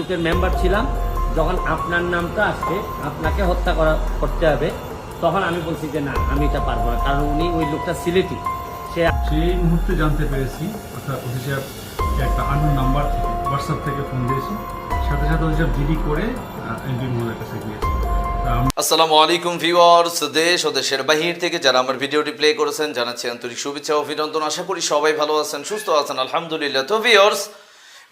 গ্রুপের মেম্বার ছিলাম যখন আপনার নামটা আসছে আপনাকে হত্যা করা করতে হবে তখন আমি বলছি যে না আমি এটা পারব না কারণ উনি ওই লোকটা সিলেটি। সে সেই মুহূর্তে জানতে পেরেছি অর্থাৎ যে একটা আননোন নাম্বার থেকে হোয়াটসঅ্যাপ থেকে ফোন দিয়েছে। সাথে সাথে ওসি সাহেব জিডি করে এমপি মহোদয়ের কাছে গিয়েছে। আসসালামু আলাইকুম ভিউয়ার্স দেশ ও দেশের বাহির থেকে যারা আমার ভিডিওটি প্লে করেছেন জানাচ্ছি আন্তরিক শুভেচ্ছা ও অভিনন্দন। আশা করি সবাই ভালো আছেন সুস্থ আছেন আলহামদুলিল্লাহ। তো ভিউয়ার্স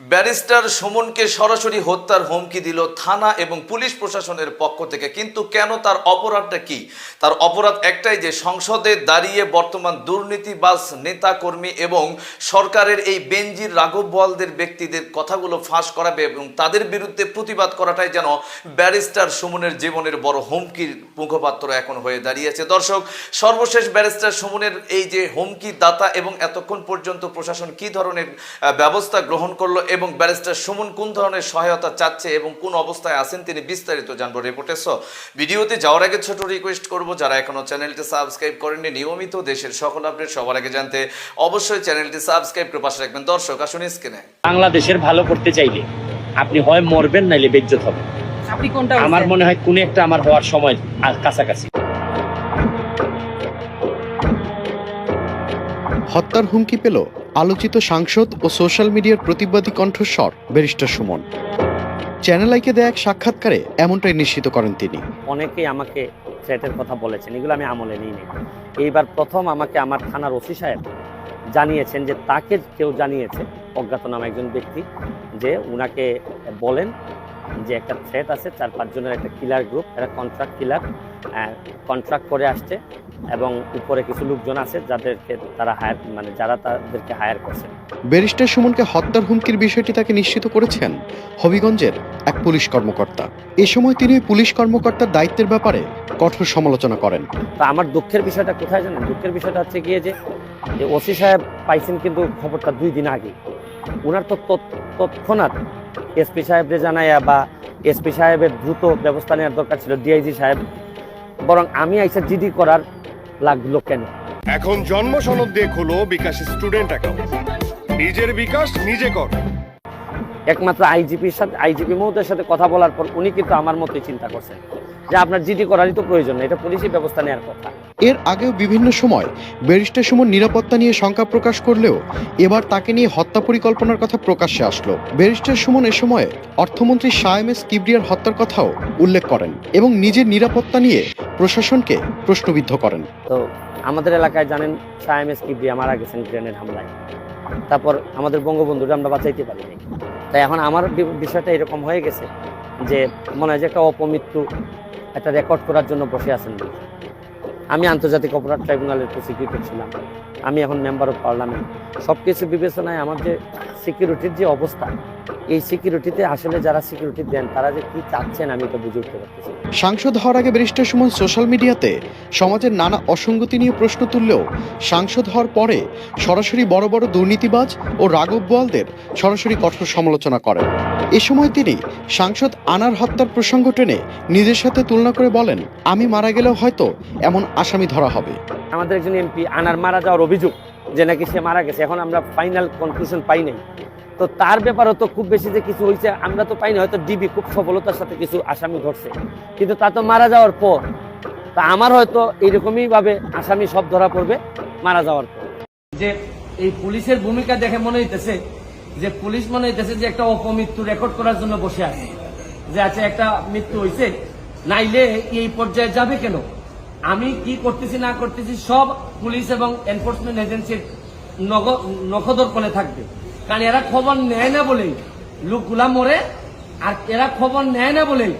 ব্যারিস্টার সুমনকে সরাসরি হত্যার হুমকি দিল থানা এবং পুলিশ প্রশাসনের পক্ষ থেকে। কিন্তু কেন তার অপরাধটা কি? তার অপরাধ একটাই যে সংসদে দাঁড়িয়ে বর্তমান দুর্নীতিবাজ নেতাকর্মী এবং সরকারের এই বেঞ্জির রাঘব ব্যক্তিদের কথাগুলো ফাঁস করাবে এবং তাদের বিরুদ্ধে প্রতিবাদ করাটাই যেন ব্যারিস্টার সুমনের জীবনের বড় হুমকির মুখপাত্র এখন হয়ে দাঁড়িয়েছে। দর্শক, সর্বশেষ ব্যারিস্টার সুমনের এই যে হুমকি দাতা এবং এতক্ষণ পর্যন্ত প্রশাসন কি ধরনের ব্যবস্থা গ্রহণ করল এবং ব্যারিস্টার সুমন কোন ধরনের সহায়তা চাচ্ছে এবং কোন অবস্থায় আছেন তিনি বিস্তারিত জানব রিপোর্টে সো ভিডিওতে যাওয়ার আগে ছোট রিকোয়েস্ট করব যারা এখনও চ্যানেলটি সাবস্ক্রাইব করেননি নিয়মিত দেশের সকল আপডেট সবার আগে জানতে অবশ্যই চ্যানেলটি সাবস্ক্রাইব করে পাশে রাখবেন। দর্শক আসুন স্ক্রিনে বাংলাদেশের ভালো করতে চাইলে আপনি হয় মরবেন নাইলে বেজ্জত হবেন। আপনি কোনটা আমার মনে হয় কোন একটা আমার হওয়ার সময় আর কাছাকাছি। হত্যার হুমকি পেল? আলোচিত সাংসদ ও সোশ্যাল মিডিয়ার প্রতিবাদী কণ্ঠস্বর ব্যারিস্টার সুমন। চ্যানেল আইকে দেয়া এক সাক্ষাৎকারে এমনটাই নিশ্চিত করেন তিনি। অনেকেই আমাকে থ্রেটের কথা বলেছেন, এগুলো আমি আমলে নিই নি। এইবার প্রথম আমাকে আমার থানার ওসি সাহেব জানিয়েছেন যে তাকে কেউ জানিয়েছে অজ্ঞাত নাম একজন ব্যক্তি, যে উনাকে বলেন যে একটা থ্রেট আছে চার পাঁচজনের একটা কিলার গ্রুপ এরা কন্ট্রাক্ট কিলার কন্ট্রাক্ট করে আসছে এবং উপরে কিছু লোকজন আছে যাদেরকে তারা হায়ার মানে যারা তাদেরকে হায়ার করছে। ব্যারিস্টার সুমনকে হত্যার হুমকির বিষয়টি তাকে নিশ্চিত করেছেন হবিগঞ্জের এক পুলিশ কর্মকর্তা। এ সময় তিনি পুলিশ কর্মকর্তার দায়িত্বের ব্যাপারে কঠোর সমালোচনা করেন। তো আমার দুঃখের বিষয়টা কোথায় জানেন? দুঃখের বিষয়টা হচ্ছে গিয়ে যে ওসি সাহেব পাইছেন কিন্তু খবরটা দুই দিন আগে। ওনার তো তৎ- তৎক্ষণাৎ এসপি সাহেবরে জানাইয়া বা এসপি সাহেবের দ্রুত ব্যবস্থা নেওয়ার দরকার ছিল ডিআইজি সাহেব। বরং আমি আইসা জিডি করার লাগল কেন? এখন জন্ম সনদ দিয়ে খোলো বিকাশ স্টুডেন্ট অ্যাকাউন্ট। নিজের বিকাশ নিজে কর। একমাত্র আইজিপির সাথে আইজিপি মহোদয়ের সাথে কথা বলার পর উনি কিন্তু আমার মতোই চিন্তা করছেন। যে আপনার জিডি করারই তো প্রয়োজন নেই এটা পুলিশি ব্যবস্থা নেওয়ার কথা। এর আগেও বিভিন্ন সময় ব্যারিস্টার সুমন নিরাপত্তা নিয়ে শঙ্কা প্রকাশ করলেও এবার তাকে নিয়ে হত্যা পরিকল্পনার কথা প্রকাশ্যে আসলো। ব্যারিস্টার সুমন এ সময়ে অর্থমন্ত্রী শাহ এম এস কিবরিয়ার হত্যার কথাও উল্লেখ করেন এবং নিজের নিরাপত্তা নিয়ে প্রশাসনকে প্রশ্নবিদ্ধ করেন। তো আমাদের এলাকায় জানেন সায়াম এস কিবরিয়া মারা গেছেন গ্রেনেড হামলায়। তারপর আমাদের বঙ্গবন্ধুরা আমরা বাঁচাইতে পারিনি। তাই এখন আমার বিষয়টা এরকম হয়ে গেছে যে মনে হয় যে একটা অপমৃত্যু, একটা রেকর্ড করার জন্য বসে আছেন। আমি আন্তর্জাতিক অপরাধ ট্রাইব্যুনালের প্রসিকিউটর ছিলাম। আমি এখন মেম্বার অফ পার্লামেন্ট সব কিছু বিবেচনায় আমার যে সিকিউরিটির যে অবস্থা, এই সিকিউরিটিতে আসলে যারা সিকিউরিটি দেন, তারা যে কি চাচ্ছেন আমি এটা বুঝে উঠতে পারতেছি সাংসদ হওয়ার আগে ব্যারিস্টার সুমন সোশ্যাল মিডিয়াতে সমাজের নানা অসঙ্গতি নিয়ে প্রশ্ন তুললেও সাংসদ হওয়ার পরে সরাসরি বড় বড় দুর্নীতিবাজ ও রাঘব বোয়ালদের সরাসরি কঠোর সমালোচনা করেন। এ সময় তিনি সাংসদ আনার হত্যার প্রসঙ্গ টেনে নিজের সাথে তুলনা করে বলেন আমি মারা গেলেও হয়তো এমন আসামি ধরা হবে। আমাদের একজন এমপি আনার মারা যাওয়ার অভিযোগ যে নাকি সে মারা গেছে এখন আমরা ফাইনাল কনক্লুশন পাই নাই। তো তার ব্যাপারও তো খুব বেশি যে কিছু হয়েছে আমরা তো পাইনি হয়তো ডিবি খুব সফলতার সাথে কিছু আসামি ধরছে। কিন্তু তা তো মারা যাওয়ার পর তা আমার হয়তো এইরকমই ভাবে আসামি সব ধরা পড়বে মারা যাওয়ার পর। যে এই পুলিশের ভূমিকা দেখে মনে হইতেছে যে পুলিশ মনে হইতেছে যে একটা অপমৃত্যু রেকর্ড করার জন্য বসে আছে। যে আচ্ছা একটা মৃত্যু হয়েছে নাইলে এই পর্যায়ে যাবে কেন? আমি কি করতেছি, না করতেছি, সব পুলিশ এবং এনফোর্সমেন্ট এজেন্সির নগ- নখদর করে থাকবে। কারণ এরা খবর নেয় না বলেই লোকগুলা মরে, আর এরা খবর নেয় না বলেই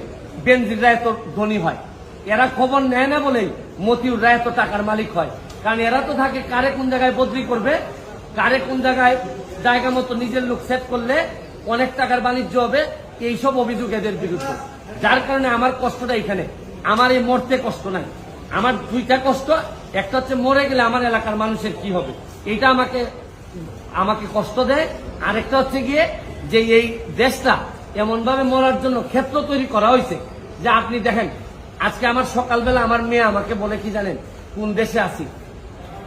বেনজিররা এত ধনী হয়। এরা খবর নেয় না বলেই মতিউররা এত টাকার মালিক হয়। কারণ এরা তো থাকে কারে কোন জায়গায় বদলি করবে, কারে কোন জায়গায় জায়গা মতো নিজের লোক সেট করলে অনেক টাকার বাণিজ্য হবে, এইসব অভিযোগ এদের বিরুদ্ধে। যার কারণে আমার কষ্টটা এখানে। আমার এই মরতে কষ্ট নাই। আমার দুইটা কষ্ট, একটা হচ্ছে মরে গেলে আমার এলাকার মানুষের কি হবে? এটা আমাকে আমাকে কষ্ট দেয়। আরেকটা হচ্ছে গিয়ে যে এই দেশটা এমন ভাবে মরার জন্য ক্ষেত্র তৈরি করা হয়েছে যে আপনি দেখেন, আজকে আমার সকালবেলা আমার মেয়ে আমাকে বলে কি জানেন? কোন দেশে আছি?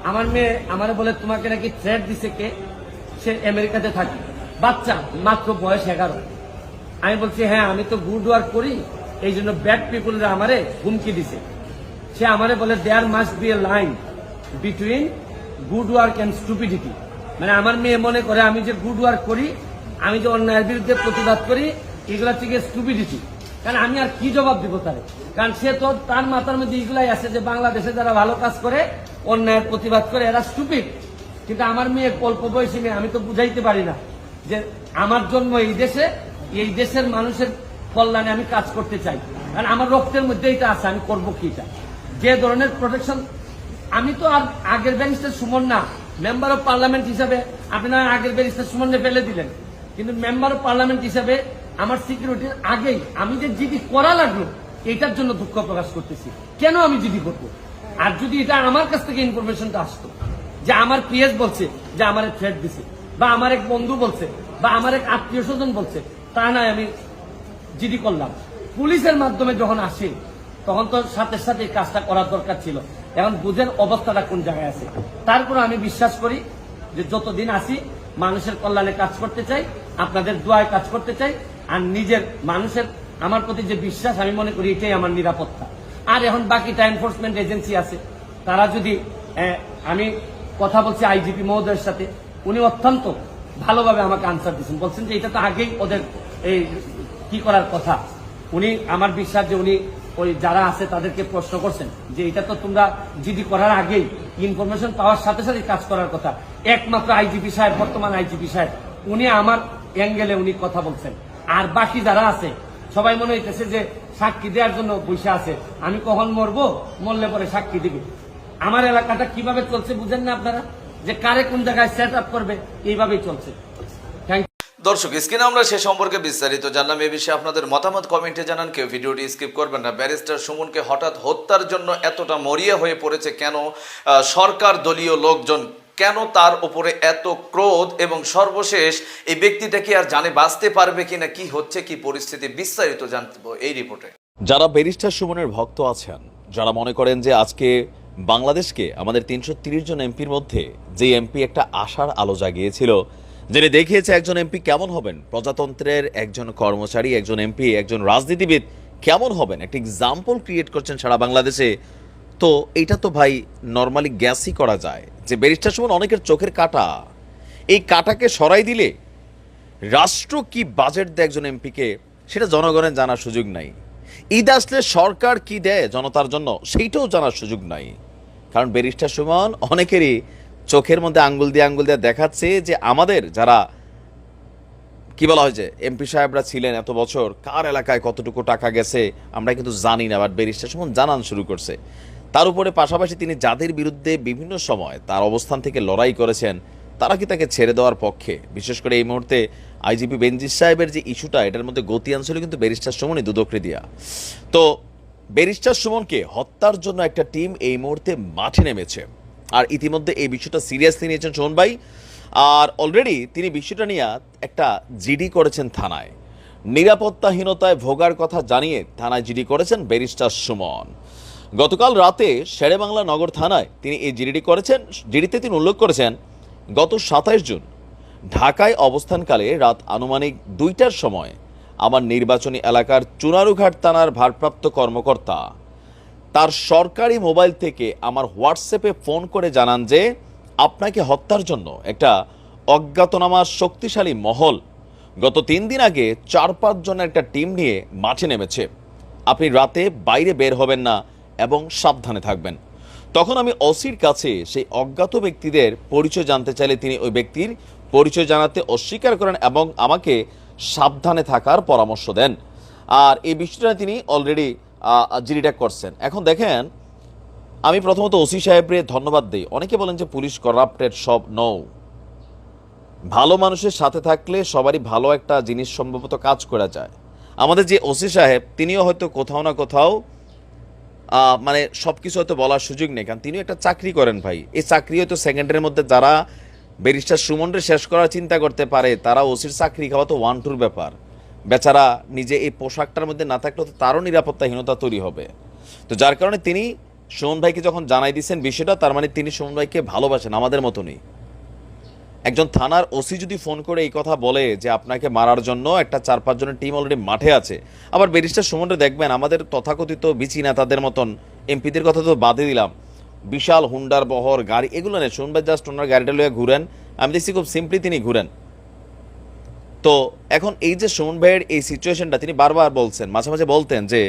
আমার মেয়ে আমারে বলে, তোমাকে নাকি থ্রেট দিছে কে? সে আমেরিকাতে থাকে। বাচ্চা, মাত্র বয়স এগারো। আমি বলছি হ্যাঁ আমি তো গুড ওয়ার্ক করি, এই জন্য ব্যাড পিপুলরা আমারে হুমকি দিছে। সে আমারে বলে there must be a line between good work and stupidity মানে আমার মেয়ে মনে করে, আমি যে গুড ওয়ার্ক করি, আমি যে অন্যায়ের বিরুদ্ধে প্রতিবাদ করি, এগুলা থেকে স্টুপিডিটি কারণ আমি আর কি জবাব দিব তারে? কারণ সে তো তার মাথার মধ্যে এগুলাই আছে যে বাংলাদেশে যারা ভালো কাজ করে, অন্যায়ের প্রতিবাদ করে, এরা স্টুপিড কিন্তু আমার মেয়ে অল্প বয়সী মেয়ে, আমি তো বুঝাইতে পারি না যে আমার জন্ম এই দেশে, এই দেশের মানুষের কল্যাণে আমি কাজ করতে চাই। কারণ আমার রক্তের মধ্যে এটা আছে, আমি করব কি এটা? যে ধরনের প্রোটেকশন আমি তো আর আগের ব্যারিস্টার সুমন না মেম্বার অফ পার্লামেন্ট হিসাবে আপনারা আগের ব্যারিস্টার সুমনকে ফেলে দিলেন। কিন্তু মেম্বার অফ পার্লামেন্ট হিসাবে আমার সিকিউরিটির আগেই, আমি যে জিডি করা লাগল, এটার জন্য দুঃখ প্রকাশ করতেছি। কেন আমি জিডি করব? আর যদি এটা আমার কাছ থেকে ইনফরমেশনটা আসতো? যে আমার পিএস বলছে, যে আমার এক থ্রেট দিছে, বা আমার এক বন্ধু বলছে, বা আমার এক আত্মীয় স্বজন বলছে, তা নয় আমি জিডি করলাম। পুলিশের মাধ্যমে যখন আসে, তখন তো সাথে সাথে কাজটা করার দরকার ছিল। এখন বুঝেন অবস্থাটা কোন জায়গায় আছে। তারপর আমি বিশ্বাস করি যে যতদিন আসি মানুষের কল্যাণে কাজ করতে চাই, আপনাদের দোয়ায় কাজ করতে চাই, আর নিজের মানুষের, আমার প্রতি যে বিশ্বাস, আমি মনে করি এটাই আমার নিরাপত্তা। আর এখন বাকিটা এনফোর্সমেন্ট এজেন্সি আছে, তারা যদি আমি কথা বলছি আইজিপি মহোদয়ের সাথে। উনি অত্যন্ত ভালোভাবে আমাকে আনসার দিচ্ছেন বলছেন যে এটা তো আগেই ওদের এই কি করার কথা। উনি আমার বিশ্বাস যে উনি ওই যারা আছে তাদেরকে প্রশ্ন করছেন যে এটা তো তোমরা জিডি করার আগেই ইনফরমেশন পাওয়ার সাথে সাথে কাজ করার কথা। একমাত্র আইজিপি সাহেব, বর্তমান আইজিপি সাহেব, উনি আমার অ্যাঙ্গেলে উনি কথা বলছেন। আর বাকি যারা আছে, সবাই মনে হইতেছে যে সাক্ষী দেওয়ার জন্য বসে আছে। আমি কখন মরবো? মরলে পরে সাক্ষী দিবে। আমার এলাকাটা কীভাবে চলছে বুঝেন না আপনারা? যে কারে কোন জায়গায় সেট আপ করবে এইভাবেই চলছে। থ্যাংক দর্শক স্ক্রিনে আমরা সে সম্পর্কে বিস্তারিত জানলাম। এ বিষয়ে আপনাদের মতামত কমেন্টে জানান। কেউ ভিডিওটি স্কিপ করবেন না। ব্যারিস্টার সুমনকে হঠাৎ হত্যার জন্য এতটা মরিয়া হয়ে পড়েছে কেন? সরকার দলীয় লোকজন কেন তার উপরে এত ক্রোধ? এবং সর্বশেষ এই ব্যক্তিটা কি আর জানে বাঁচতে পারবে কিনা? কি হচ্ছে? কি পরিস্থিতি? বিস্তারিত জানব এই রিপোর্টে। যারা ব্যারিস্টার সুমনের ভক্ত আছেন যারা মনে করেন যে আজকে বাংলাদেশকে আমাদের তিনশো জন এমপির মধ্যে যে এমপি একটা আশার আলো জাগিয়েছিল, যিনি দেখিয়েছে একজন এমপি কেমন হবেন? প্রজাতন্ত্রের একজন কর্মচারী, একজন এমপি, একজন রাজনীতিবিদ কেমন হবেন? একটা এক্সাম্পল ক্রিয়েট করছেন সারা বাংলাদেশে। তো এটা তো ভাই নর্মালি গ্যাসই করা যায় যে ব্যারিস্টার সুমন অনেকের চোখের কাটা। এই কাটাকে সরাই দিলে রাষ্ট্র কি বাজেট দেয় একজন এমপিকে, সেটা জনগণের জানার সুযোগ নাই। ঈদ আসলে সরকার কি দেয় জনতার জন্য, সেইটাও জানার সুযোগ নাই। কারণ ব্যারিস্টার সুমন অনেকেরই চোখের মধ্যে আঙ্গুল দিয়ে আঙ্গুল দিয়ে দেখাচ্ছে যে আমাদের যারা, কি বলা হয়েছে এমপি সাহেবরা ছিলেন এত বছর, কার এলাকায় কতটুকু টাকা গেছে, আমরা কিন্তু জানি না বাট ব্যারিস্টার সুমন জানান শুরু করছে। তার উপরে পাশাপাশি তিনি যাদের বিরুদ্ধে বিভিন্ন সময় তার অবস্থান থেকে লড়াই করেছেন তারা কি তাকে ছেড়ে দেওয়ার পক্ষে? বিশেষ করে এই মুহূর্তে আইজিপি বেনজির সাহেবের যে ইস্যুটা, এটার মধ্যে গতি আনছিল কিন্তু ব্যারিস্টার সুমনই দুদকরে দিয়া। তো ব্যারিস্টার সুমনকে হত্যার জন্য একটা টিম এই মুহূর্তে মাঠে নেমেছে। আর ইতিমধ্যে এই বিষয়টা সিরিয়াসলি নিয়েছেন সোহন ভাই। আর অলরেডি তিনি বিষয়টা নিয়ে একটা জিডি করেছেন থানায়। নিরাপত্তাহীনতায় ভোগার কথা জানিয়ে থানায় জিডি করেছেন ব্যারিস্টার সুমন। গতকাল রাতে শেরেবাংলা নগর থানায় তিনি এই জিডি করেছেন। জিডিতে তিনি উল্লেখ করেছেন গত সাতাইশ জুন, ঢাকায় অবস্থানকালে রাত আনুমানিক দুইটার সময় আমার নির্বাচনী এলাকার চুনারুঘাট থানার ভারপ্রাপ্ত কর্মকর্তা তার সরকারি মোবাইল থেকে আমার হোয়াটসঅ্যাপে ফোন করে জানান যে, আপনাকে হত্যার জন্য একটা অজ্ঞাতনামা শক্তিশালী মহল গত তিন দিন আগে চার পাঁচ জনের একটা টিম নিয়ে মাঠে নেমেছে। আপনি রাতে বাইরে বের হবেন না এবং সাবধানে থাকবেন। তখন আমি অসির কাছে সেই অজ্ঞাত ব্যক্তিদের পরিচয় জানতে চাইলে তিনি ওই ব্যক্তির পরিচয় জানাতে অস্বীকার করেন এবং আমাকে সাবধানে থাকার পরামর্শ দেন। আর এই বিষয়টা তিনি অলরেডি জিরিটা করছেন। এখন দেখেন, আমি প্রথমত ওসি সাহেবরে ধন্যবাদ দিই। অনেকে বলেন যে পুলিশ করাপ্টেড সব নৌ ভালো মানুষের সাথে থাকলে সবারই ভালো একটা জিনিস সম্ভবত কাজ করা যায়। আমাদের যে ওসি সাহেব, তিনিও হয়তো কোথাও না কোথাও মানে সব কিছু হয়তো বলার সুযোগ নেই, কারণ তিনিও একটা চাকরি করেন ভাই। এই চাকরি হয়তো সেকেন্ডের মধ্যে যারা ব্যারিস্টার সুমনরে শেষ করার চিন্তা করতে পারে, তারা ওসির চাকরি খাওয়া তো ওয়ান টুর ব্যাপার। বেচারা নিজে এই পোশাকটার মধ্যে না থাকলে তো তারও নিরাপত্তাহীনতা তৈরি হবে। তো যার কারণে তিনি সুমন ভাইকে যখন জানাই দিচ্ছেন বিষয়টা, তার মানে তিনি সুমন ভাইকে ভালোবাসেন আমাদের মতনই। একজন থানার ওসি যদি ফোন করে এই কথা বলে যে আপনাকে মারার জন্য একটা চার পাঁচজনের টিম অলরেডি মাঠে আছে, আবার ব্যারিস্টার সুমনরে দেখবেন আমাদের তথাকথিত বিচি নেতাদের মতন এমপিদের কথা তো বাদে দিলাম। বিশাল হুন্ডার বহর গাড়ি, এগুলো নেই শুনবেন জাস্ট ওনার গাড়িটা লয়ে ঘুরেন। আমি দেখছি খুব সিম্পলি তিনি ঘুরেন। তো এখন এই যে সুমন ভাইয়ের এই সিচুয়েশনটা তিনি বারবার বলছেন, মাঝে মাঝে বলতেন যে,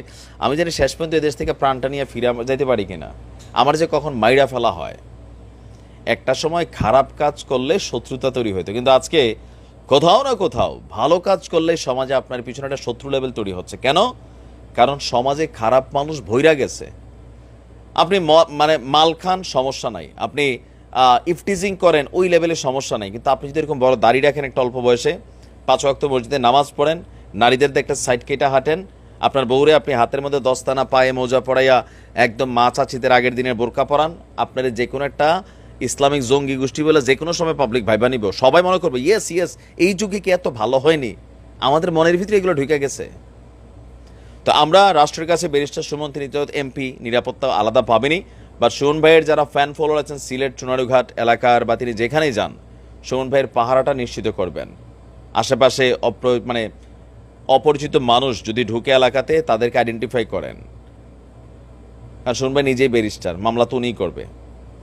আমি জানি শেষ পর্যন্ত এদেশ থেকে প্রাণটা নিয়ে ফিরে যেতে পারি কিনা। আমার যে কখন মাইরা ফেলা হয়। একটা সময় খারাপ কাজ করলে শত্রুতা তৈরি হতো কিন্তু আজকে কোথাও না কোথাও ভালো কাজ করলে সমাজে আপনার পিছনে একটা শত্রু লেভেল তৈরি হচ্ছে। কেন? কারণ সমাজে খারাপ মানুষ ভৈরা গেছে। আপনি মানে মাল খান, সমস্যা নাই। আপনি ইফটিজিং করেন, ওই লেভেলে সমস্যা নাই। কিন্তু আপনি যদি এরকম বড় দাড়ি রাখেন একটা অল্প বয়সে, পাঁচ ওয়াক্ত মসজিদে নামাজ পড়েন, নারীদের একটা সাইড কেটা হাঁটেন, আপনার বউরে আপনি হাতের মধ্যে দস্তানা পায়ে, মোজা পড়াইয়া একদম মা চাচিদের আগের দিনের বোরকা পরান, আপনার যে কোনো একটা ইসলামিক জঙ্গি গোষ্ঠী বলে যে কোনো সময় পাবলিক ভাইবা নিব। সবাই মনে করবে ইয়েস ইয়েস এই যুগে কি এত ভালো হয়নি? আমাদের মনের ভিতরে এগুলো ঢুকে গেছে। তো আমরা রাষ্ট্রের কাছে ব্যারিস্টার সুমন তিনি এমপি নিরাপত্তা আলাদা পাবেনি। বা সুমন ভাইয়ের যারা ফ্যান ফলোয়ার আছেন, সিলেট, চুনারুঘাট এলাকার বা তিনি যেখানেই যান, সুমন ভাইয়ের পাহারাটা নিশ্চিত করবেন। আশেপাশে অপ্র মানে অপরিচিত মানুষ যদি ঢুকে এলাকাতে, তাদেরকে আইডেন্টিফাই করেন। কারণ সুমন ভাই নিজেই ব্যারিস্টার, মামলা তো উনিই করবে।